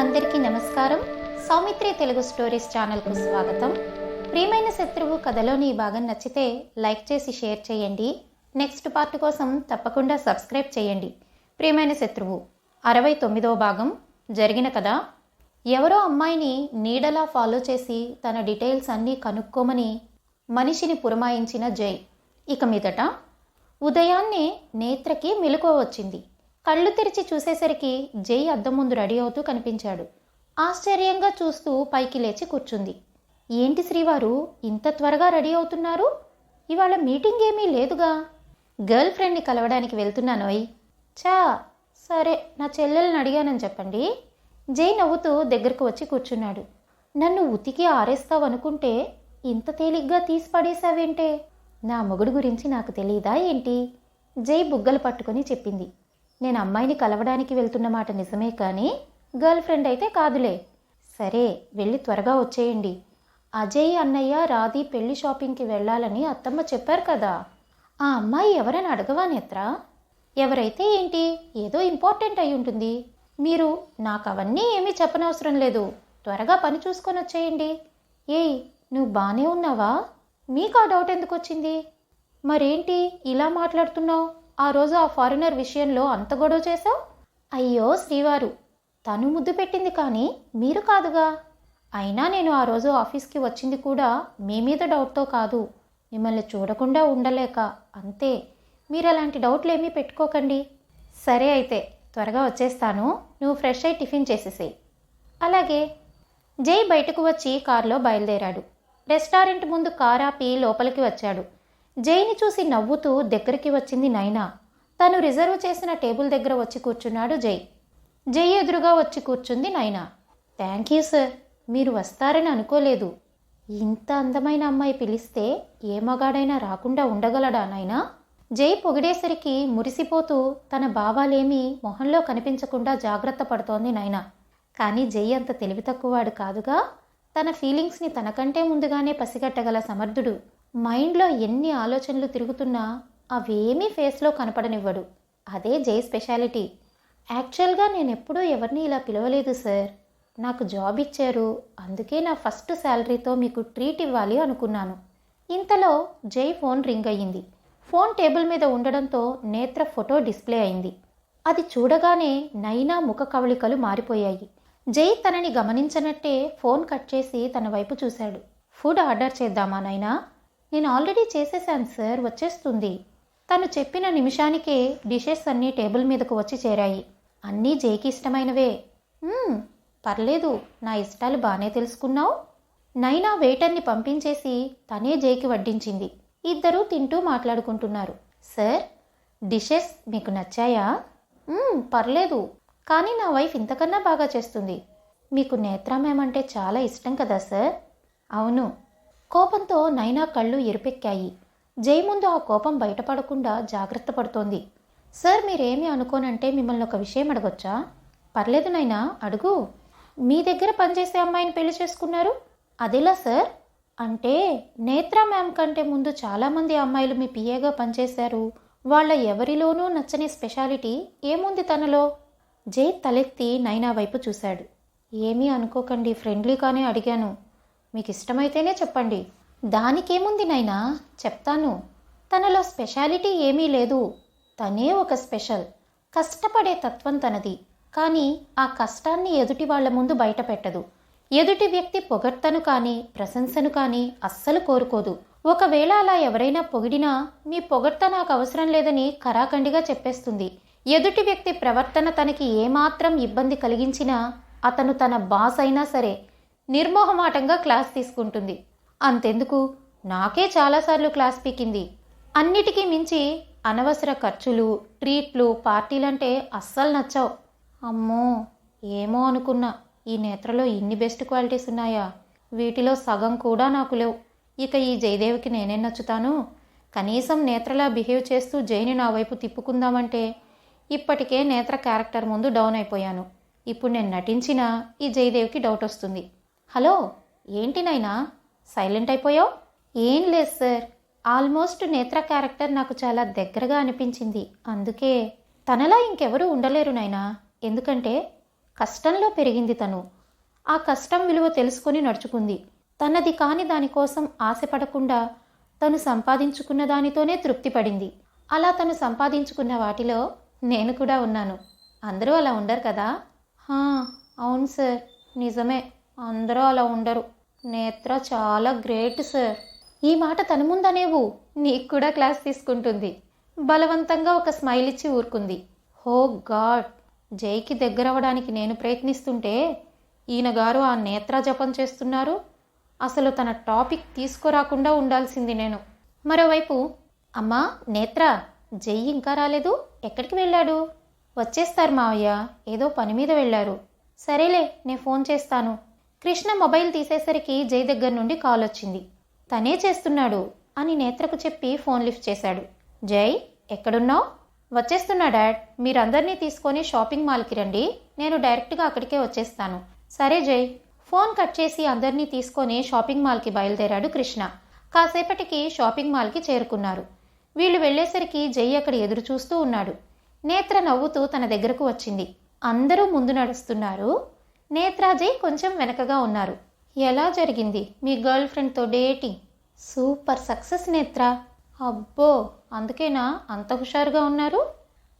అందరికీ నమస్కారం. సౌమిత్రి తెలుగు స్టోరీస్ ఛానల్కు స్వాగతం. ప్రియమైన శత్రువు కథలోని ఈ భాగం నచ్చితే లైక్ చేసి షేర్ చేయండి. నెక్స్ట్ పార్ట్ కోసం తప్పకుండా సబ్స్క్రైబ్ చేయండి. ప్రియమైన శత్రువు అరవై తొమ్మిదవ భాగం జరిగిన కథ. ఎవరో అమ్మాయిని నీడలా ఫాలో చేసి తన డీటెయిల్స్ అన్నీ కనుక్కోమని మనిషిని పురమాయించిన జై. ఇక మీదట ఉదయాన్నే నేత్రకి మెలకువ వచ్చింది. కళ్ళు తెరిచి చూసేసరికి జై అద్దం ముందు రెడీ అవుతూ కనిపించాడు. ఆశ్చర్యంగా చూస్తూ పైకి లేచి కూర్చుంది. ఏంటి శ్రీవారు ఇంత త్వరగా రెడీ అవుతున్నారు? ఇవాళ మీటింగ్ ఏమీ లేదుగా? గర్ల్ ఫ్రెండ్ని కలవడానికి వెళ్తున్నానోయ్. చా సరే నా చెల్లెల్ని అడిగానని చెప్పండి. జై నవ్వుతూ దగ్గరకు వచ్చి కూర్చున్నాడు. నన్ను ఉతికి ఆరేస్తావనుకుంటే ఇంత తేలిగ్గా తీసి పడేశావేంటే? నా మొగుడు గురించి నాకు తెలియదా ఏంటి? జై బుగ్గలు పట్టుకొని చెప్పింది. నేను అమ్మాయిని కలవడానికి వెళ్తున్న మాట నిజమే కానీ గర్ల్ ఫ్రెండ్ అయితే కాదులే. సరే వెళ్ళి త్వరగా వచ్చేయండి. అజయ్ అన్నయ్య రాధి పెళ్ళి షాపింగ్కి వెళ్ళాలని అత్తమ్మ చెప్పారు కదా. ఆ అమ్మాయి ఎవరని అడగవా నేత్ర? ఎవరైతే ఏంటి? ఏదో ఇంపార్టెంట్ అయి ఉంటుంది. మీరు నాకు అవన్నీ ఏమీ చెప్పనవసరం లేదు. త్వరగా పని చూసుకొని వచ్చేయండి. ఏయ్ నువ్వు బాగానే ఉన్నావా? మీకు ఆ డౌట్ ఎందుకు వచ్చింది మరేంటి ఇలా మాట్లాడుతున్నావు? ఆ రోజు ఆ ఫారినర్ విషయంలో అంత గొడవ చేశావు? అయ్యో శ్రీవారు తను ముద్దు పెట్టింది కానీ మీరు కాదుగా? అయినా నేను ఆ రోజు ఆఫీస్కి వచ్చింది కూడా మీ మీద డౌట్తో కాదు. మిమ్మల్ని చూడకుండా ఉండలేక అంతే. మీరు అలాంటి డౌట్లు ఏమీ పెట్టుకోకండి. సరే అయితే త్వరగా వచ్చేస్తాను. నువ్వు ఫ్రెష్ అయి టిఫిన్ చేసేసేయి. అలాగే. జై బయటకు వచ్చి కారులో బయలుదేరాడు. రెస్టారెంట్ ముందు కార్ ఆపి లోపలికి వచ్చాడు. జైని చూసి నవ్వుతూ దగ్గరికి వచ్చింది నైనా. తను రిజర్వ్ చేసిన టేబుల్ దగ్గర వచ్చి కూర్చున్నాడు జై. జై ఎదురుగా వచ్చి కూర్చుంది నైనా. థ్యాంక్ యూ సార్ మీరు వస్తారని అనుకోలేదు. ఇంత అందమైన అమ్మాయి పిలిస్తే ఏ మగాడైనా రాకుండా ఉండగలడా నాయనా జై పొగిడేసరికి మురిసిపోతూ తన భావాలేమీ మొహంలో కనిపించకుండా జాగ్రత్త పడుతోంది నైనా. కానీ జై అంత తెలివి తక్కువవాడు కాదుగా. తన ఫీలింగ్స్ని తనకంటే ముందుగానే పసిగట్టగల సమర్థుడు. మైండ్లో ఎన్ని ఆలోచనలు తిరుగుతున్నా అవేమీ ఫేస్లో కనపడనివ్వడు. అదే జై స్పెషాలిటీ. యాక్చువల్గా నేను ఎప్పుడూ ఎవరిని ఇలా పిలవలేదు సార్. నాకు జాబ్ ఇచ్చారు. అందుకే నా ఫస్ట్ శాలరీతో మీకు ట్రీట్ ఇవ్వాలి అనుకున్నాను. ఇంతలో జై ఫోన్ రింగ్ అయ్యింది. ఫోన్ టేబుల్ మీద ఉండడంతో నేత్ర ఫోటో డిస్ప్లే అయింది. అది చూడగానే నైనా ముఖ కవళికలు మారిపోయాయి. జై తనని గమనించనట్టే ఫోన్ కట్ చేసి తన వైపు చూశాడు. ఫుడ్ ఆర్డర్ చేద్దామా నైనా? నేను ఆల్రెడీ చేసేసాను సార్ వచ్చేస్తుంది. తను చెప్పిన నిమిషానికే డిషెస్ అన్నీ టేబుల్ మీదకు వచ్చి చేరాయి. అన్నీ జైకి ఇష్టమైనవే. పర్లేదు నా ఇష్టాలు బాగానే తెలుసుకున్నావు. నైనా వెయిటర్ని పంపించేసి తనే జైకి వడ్డించింది. ఇద్దరూ తింటూ మాట్లాడుకుంటున్నారు. సార్ డిషెస్ మీకు నచ్చాయా? పర్లేదు కానీ నా వైఫ్ ఇంతకన్నా బాగా చేస్తుంది. మీకు నేత్రా మ్యామ్ అంటే చాలా ఇష్టం కదా సార్? అవును కోపంతో నైనా కళ్ళు ఎరుపెక్కాయి. జై ముందు ఆ కోపం బయటపడకుండా జాగ్రత్త పడుతోంది. సార్ మీరేమీ అనుకోనంటే మిమ్మల్ని ఒక విషయం అడగొచ్చా? పర్లేదు నైనా అడుగు. మీ దగ్గర పనిచేసే అమ్మాయిని పెళ్ళి చేసుకున్నారు? అదేలా సార్. అంటే నేత్రా మ్యామ్ కంటే ముందు చాలామంది అమ్మాయిలు మీ పిఏగా పనిచేశారు. వాళ్ళ ఎవరిలోనూ నచ్చని స్పెషాలిటీ ఏముంది తనలో? జై తలెత్తి నైనా వైపు చూశాడు. ఏమీ అనుకోకండి ఫ్రెండ్లీగానే అడిగాను. మీకు ఇష్టమైతేనే చెప్పండి. దానికేముంది నైనా చెప్తాను. తనలో స్పెషాలిటీ ఏమీ లేదు. తనే ఒక స్పెషల్. కష్టపడే తత్వం తనది. కానీ ఆ కష్టాన్ని ఎదుటి వాళ్ళ ముందు బయటపెట్టదు. ఎదుటి వ్యక్తి పొగడ్తను కానీ ప్రశంసను కానీ అస్సలు కోరుకోదు. ఒకవేళ అలా ఎవరైనా పొగిడినా మీ పొగడ్త నాకు అవసరం లేదని కరాఖండిగా చెప్పేస్తుంది. ఎదుటి వ్యక్తి ప్రవర్తన తనకి ఏమాత్రం ఇబ్బంది కలిగించినా అతను తన బాస్ అయినా సరే నిర్మోహమాటంగా క్లాస్ తీసుకుంటుంది. అంతెందుకు? నాకే చాలాసార్లు క్లాస్ పీకింది. అన్నిటికీ మించి అనవసర ఖర్చులు ట్రీట్లు పార్టీలంటే అస్సలు నచ్చావు. అమ్మో ఏమో అనుకున్నా. ఈ నేత్రలో ఇన్ని బెస్ట్ క్వాలిటీస్ ఉన్నాయా? వీటిలో సగం కూడా నాకు లేవు. ఇక ఈ జయదేవికి నేనే నచ్చుతాను? కనీసం నేత్రలా బిహేవ్ చేస్తూ జైని నా వైపు తిప్పుకుందామంటే ఇప్పటికే నేత్ర క్యారెక్టర్ ముందు డౌన్ అయిపోయాను. ఇప్పుడు నేను నటించినా ఈ జయదేవికి డౌట్ వస్తుంది. హలో ఏంటి నాయనా? సైలెంట్ అయిపోయావు? ఏం లేదు సార్. ఆల్మోస్ట్ నేత్ర క్యారెక్టర్ నాకు చాలా దగ్గరగా అనిపించింది. అందుకే తనలా ఇంకెవరూ ఉండలేరు నాయనా. ఎందుకంటే కష్టంలో పెరిగింది తను. ఆ కష్టం విలువ తెలుసుకొని నడుచుకుంది. తనది కాని దానికోసం ఆశపడకుండా తను సంపాదించుకున్న దానితోనే తృప్తి పడింది అలా తను సంపాదించుకున్న వాటిలో నేను కూడా ఉన్నాను. అందరూ అలా ఉండరు కదా? అవును సార్. నిజమే. అందరూ అలా ఉండరు. నేత్ర చాలా గ్రేట్ సార్. ఈ మాట తన ముందనేవు. నీకు కూడా క్లాస్ తీసుకుంటుంది. బలవంతంగా ఒక స్మైల్ ఇచ్చి ఊరుకుంది. హో గాడ్! జైకి దగ్గరవ్వడానికి నేను ప్రయత్నిస్తుంటే ఈయన గారు ఆ నేత్ర జపం చేస్తున్నారు. అసలు తన టాపిక్ తీసుకురాకుండా ఉండాల్సింది నేను. మరోవైపు అమ్మా నేత్ర జై ఇంకా రాలేదు. ఎక్కడికి వెళ్ళాడు? వచ్చేస్తారు మావయ్య. ఏదో పని మీద వెళ్ళారు. సరేలే నేను ఫోన్ చేస్తాను. కృష్ణ మొబైల్ తీసేసరికి జై దగ్గర నుండి కాల్ వచ్చింది. తనే చేస్తున్నాడు అని నేత్రకు చెప్పి ఫోన్ లిఫ్ట్ చేశాడు. జై ఎక్కడున్నావు? వచ్చేస్తున్నా డాడ్. మీరందరినీ తీసుకొని షాపింగ్ మాల్కి రండి. నేను డైరెక్ట్గా అక్కడికే వచ్చేస్తాను. సరే జై. ఫోన్ కట్ చేసి అందరినీ తీసుకొని షాపింగ్ మాల్కి బయలుదేరాడు కృష్ణ. కాసేపటికి షాపింగ్ మాల్కి చేరుకున్నారు. వీళ్ళు వెళ్ళేసరికి జై అక్కడ ఎదురు చూస్తూ ఉన్నాడు. నేత్ర నవ్వుతూ తన దగ్గరకు వచ్చింది. అందరూ ముందు నడుస్తున్నారు? నేత్రాజయ్ కొంచెం వెనకగా ఉన్నారు. ఎలా జరిగింది? మీ గర్ల్ ఫ్రెండ్తో డేటింగ్. Super success Netra. అబ్బో అందుకేనా అంత హుషారుగా ఉన్నారు?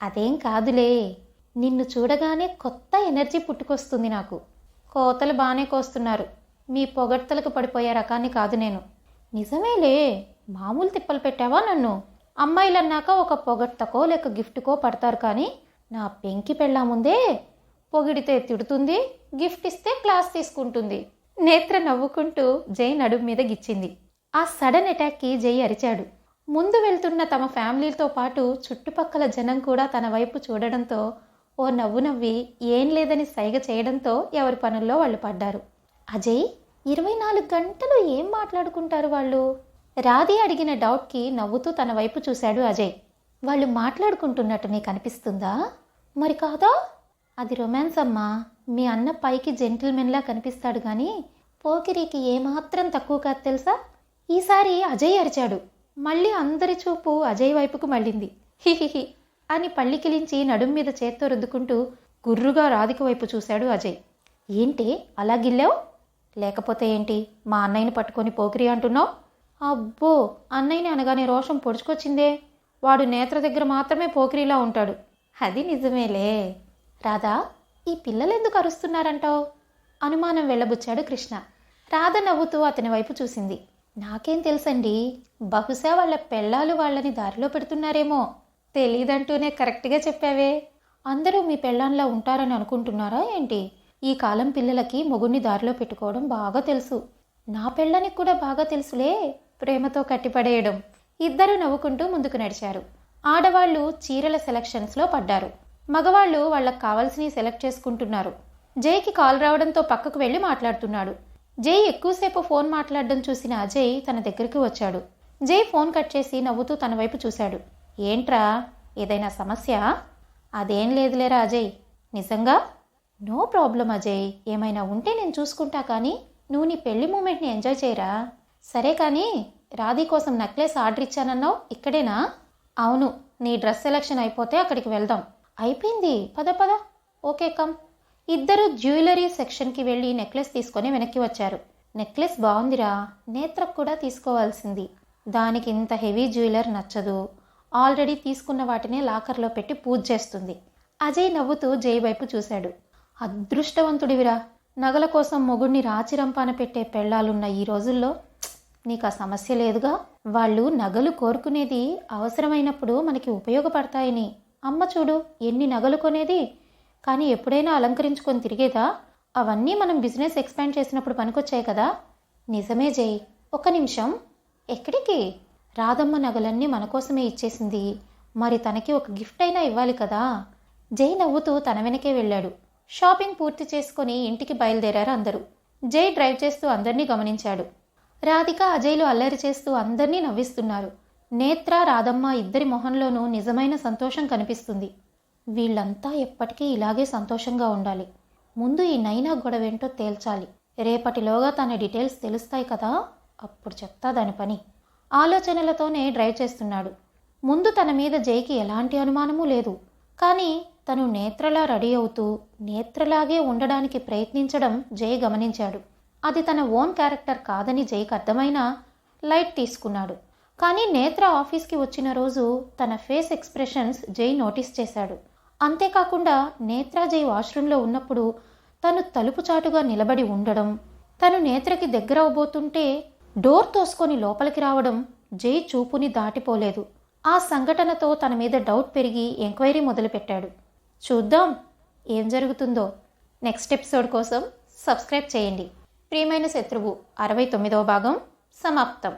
అదేం కాదులే. నిన్ను చూడగానే కొత్త ఎనర్జీ పుట్టుకొస్తుంది నాకు. కోతలు బాగానే కోస్తున్నారు. మీ పొగడ్తలకు పడిపోయే రకాన్ని కాదు నేను. నిజమేలే మామూలు తిప్పలు పెట్టావా నన్ను? అమ్మాయిలన్నాక ఒక పొగడ్తకో లేక గిఫ్ట్కో పడతారు కానీ నా పెంకి పెళ్ళా ముందే పొగిడితే తిడుతుంది గిఫ్ట్ ఇస్తే క్లాస్ తీసుకుంటుంది. నేత్ర నవ్వుకుంటూ జై నడుము మీద గిచ్చింది. ఆ సడన్ అటాక్కి జై అరిచాడు. ముందు వెళ్తున్న తమ ఫ్యామిలీతో పాటు చుట్టుపక్కల జనం కూడా తన వైపు చూడడంతో ఓ నవ్వు నవ్వి ఏం లేదని సైగ చేయడంతో ఎవరి పనుల్లో వాళ్ళు పడ్డారు. అజయ్ ఇరవై నాలుగు గంటలు ఏం మాట్లాడుకుంటారు వాళ్ళు? రాధి అడిగిన డౌట్కి నవ్వుతూ తన వైపు చూశాడు అజయ్. వాళ్ళు మాట్లాడుకుంటున్నట్టు నీకు అనిపిస్తుందా? మరి కాదా? అది రొమాన్స్ అమ్మా. మీ అన్న పైకి జెంటిల్మెన్లా కనిపిస్తాడు కానీ పోకిరికి ఏమాత్రం తక్కువ కాదు తెలుసా? ఈసారి అజయ్ అరిచాడు. మళ్ళీ అందరి చూపు అజయ్ వైపుకు మళ్ళింది. హిహిహి అని పళ్ళికిలించి నడుం మీద చేత్తో రుద్దుకుంటూ గుర్రుగా రాధిక వైపు చూశాడు అజయ్. ఏంటి? అలా గిల్లావు? లేకపోతే ఏంటి? మా అన్నయ్యని పట్టుకొని పోకిరి అంటున్నావు? అబ్బో! అన్నయ్యని అనగానే రోషం పొడుచుకొచ్చిందే. వాడు నేత్ర దగ్గర మాత్రమే పోకిరిలా ఉంటాడు. అది నిజమేలే. రాధా ఈ పిల్లలు ఎందుకు అరుస్తున్నారంటావు? అనుమానం వెళ్ళబుచ్చాడు కృష్ణ. రాధ నవ్వుతూ అతని వైపు చూసింది. నాకేం తెలుసండి? బహుశా వాళ్ళ పెళ్ళాలు వాళ్ళని దారిలో పెడుతున్నారేమో. తెలీదంటూనే కరెక్ట్గా చెప్పావే. అందరూ మీ పెళ్ళాంలా ఉంటారని అనుకుంటున్నారా ఏంటి? ఈ కాలం పిల్లలకి మొగుడిని దారిలో పెట్టుకోవడం బాగా తెలుసు. నా పెళ్ళానికి కూడా బాగా తెలుసులే? ప్రేమతో కట్టిపడేయడం. ఇద్దరూ నవ్వుకుంటూ ముందుకు నడిచారు. ఆడవాళ్ళు చీరల సెలక్షన్స్లో పడ్డారు. మగవాళ్ళు వాళ్ళకి కావాల్సినవి సెలెక్ట్ చేసుకుంటున్నారు. జైకి కాల్ రావడంతో పక్కకు వెళ్ళి మాట్లాడుతున్నాడు. జై ఎక్కువసేపు ఫోన్ మాట్లాడడం చూసిన అజయ్ తన దగ్గరికి వచ్చాడు. జై ఫోన్ కట్ చేసి నవ్వుతూ తన వైపు చూశాడు. ఏంట్రా? ఏదైనా సమస్య? అదేం లేదులేరా అజయ్. నిజంగా? No problem Ajay. ఏమైనా ఉంటే నేను చూసుకుంటా కానీ నువ్వు నీ పెళ్ళి మూమెంట్ని ఎంజాయ్ చేయరా? సరే కానీ రాధి కోసం నెక్లెస్ ఆర్డర్ ఇచ్చానన్నావు ఇక్కడేనా? అవును నీ డ్రెస్ సెలక్షన్ అయిపోతే అక్కడికి వెళ్దాం. అయిపోయింది. పద పద. Okay come. ఇద్దరు జ్యువెలరీ సెక్షన్కి వెళ్ళి నెక్లెస్ తీసుకొని వెనక్కి వచ్చారు. నెక్లెస్ బాగుందిరా. నేత్రకు కూడా తీసుకోవాల్సింది. దానికి ఇంత హెవీ జ్యువెలర్ నచ్చదు. ఆల్రెడీ తీసుకున్న వాటినే లాకర్లో పెట్టి పూజ చేస్తుంది. అజయ్ నవ్వుతూ జై వైపు చూశాడు. అదృష్టవంతుడివిరా. నగల కోసం మొగుడిని రాచిరంపాన పెట్టే పెళ్ళాలున్న ఈ రోజుల్లో నీకు ఆ సమస్య లేదుగా? వాళ్ళు నగలు కోరుకునేది అవసరమైనప్పుడు మనకి ఉపయోగపడతాయని. అమ్మ చూడు ఎన్ని నగలు కొనేది. కానీ ఎప్పుడైనా అలంకరించుకొని తిరిగేదా? అవన్నీ మనం బిజినెస్ ఎక్స్పాండ్ చేసినప్పుడు పనికొచ్చాయి కదా. నిజమే జై. ఒక నిమిషం. ఎక్కడికి? రాధమ్మ నగలన్నీ మన కోసమే ఇచ్చేసింది. మరి తనకి ఒక గిఫ్ట్ అయినా ఇవ్వాలి కదా. జై నవ్వుతూ తన వెనకే వెళ్ళాడు. షాపింగ్ పూర్తి చేసుకొని ఇంటికి బయలుదేరారు అందరూ. జై డ్రైవ్ చేస్తూ అందరినీ గమనించాడు. రాధిక అజయ్లు అల్లరి చేస్తూ అందరినీ నవ్విస్తున్నారు. నేత్ర రాధమ్మ ఇద్దరి మొహంలోనూ నిజమైన సంతోషం కనిపిస్తుంది. వీళ్ళంతా ఎప్పటికీ ఇలాగే సంతోషంగా ఉండాలి. ముందు ఈ నైనా గొడవేంటో తేల్చాలి. రేపటిలోగా తన డీటెయిల్స్ తెలుస్తాయి కదా? అప్పుడు చెప్తా దాని పని. ఆలోచనలతోనే డ్రైవ్ చేస్తున్నాడు. ముందు తన మీద జైకి ఎలాంటి అనుమానమూ లేదు. కానీ తను నేత్రలా రెడీ అవుతూ నేత్రలాగే ఉండడానికి ప్రయత్నించడం జై గమనించాడు. అది తన ఓన్ క్యారెక్టర్ కాదని జైకి అర్థమైనా లైట్ తీసుకున్నాడు. కానీ నేత్ర ఆఫీస్కి వచ్చిన రోజు తన ఫేస్ ఎక్స్ప్రెషన్స్ జై నోటీస్ చేశాడు. అంతేకాకుండా నేత్ర జై వాష్రూంలో ఉన్నప్పుడు తను తలుపు చాటుగా నిలబడి ఉండడం తను నేత్రకి దగ్గర అవబోతుంటే డోర్ తోసుకొని లోపలికి రావడం జై చూపుని దాటిపోలేదు. ఆ సంఘటనతో తన మీద డౌట్ పెరిగి ఎంక్వైరీ మొదలుపెట్టాడు. చూద్దాం ఏం జరుగుతుందో. నెక్స్ట్ ఎపిసోడ్ కోసం సబ్స్క్రైబ్ చేయండి. ప్రియమైన శత్రువు అరవై తొమ్మిదవ భాగం సమాప్తం.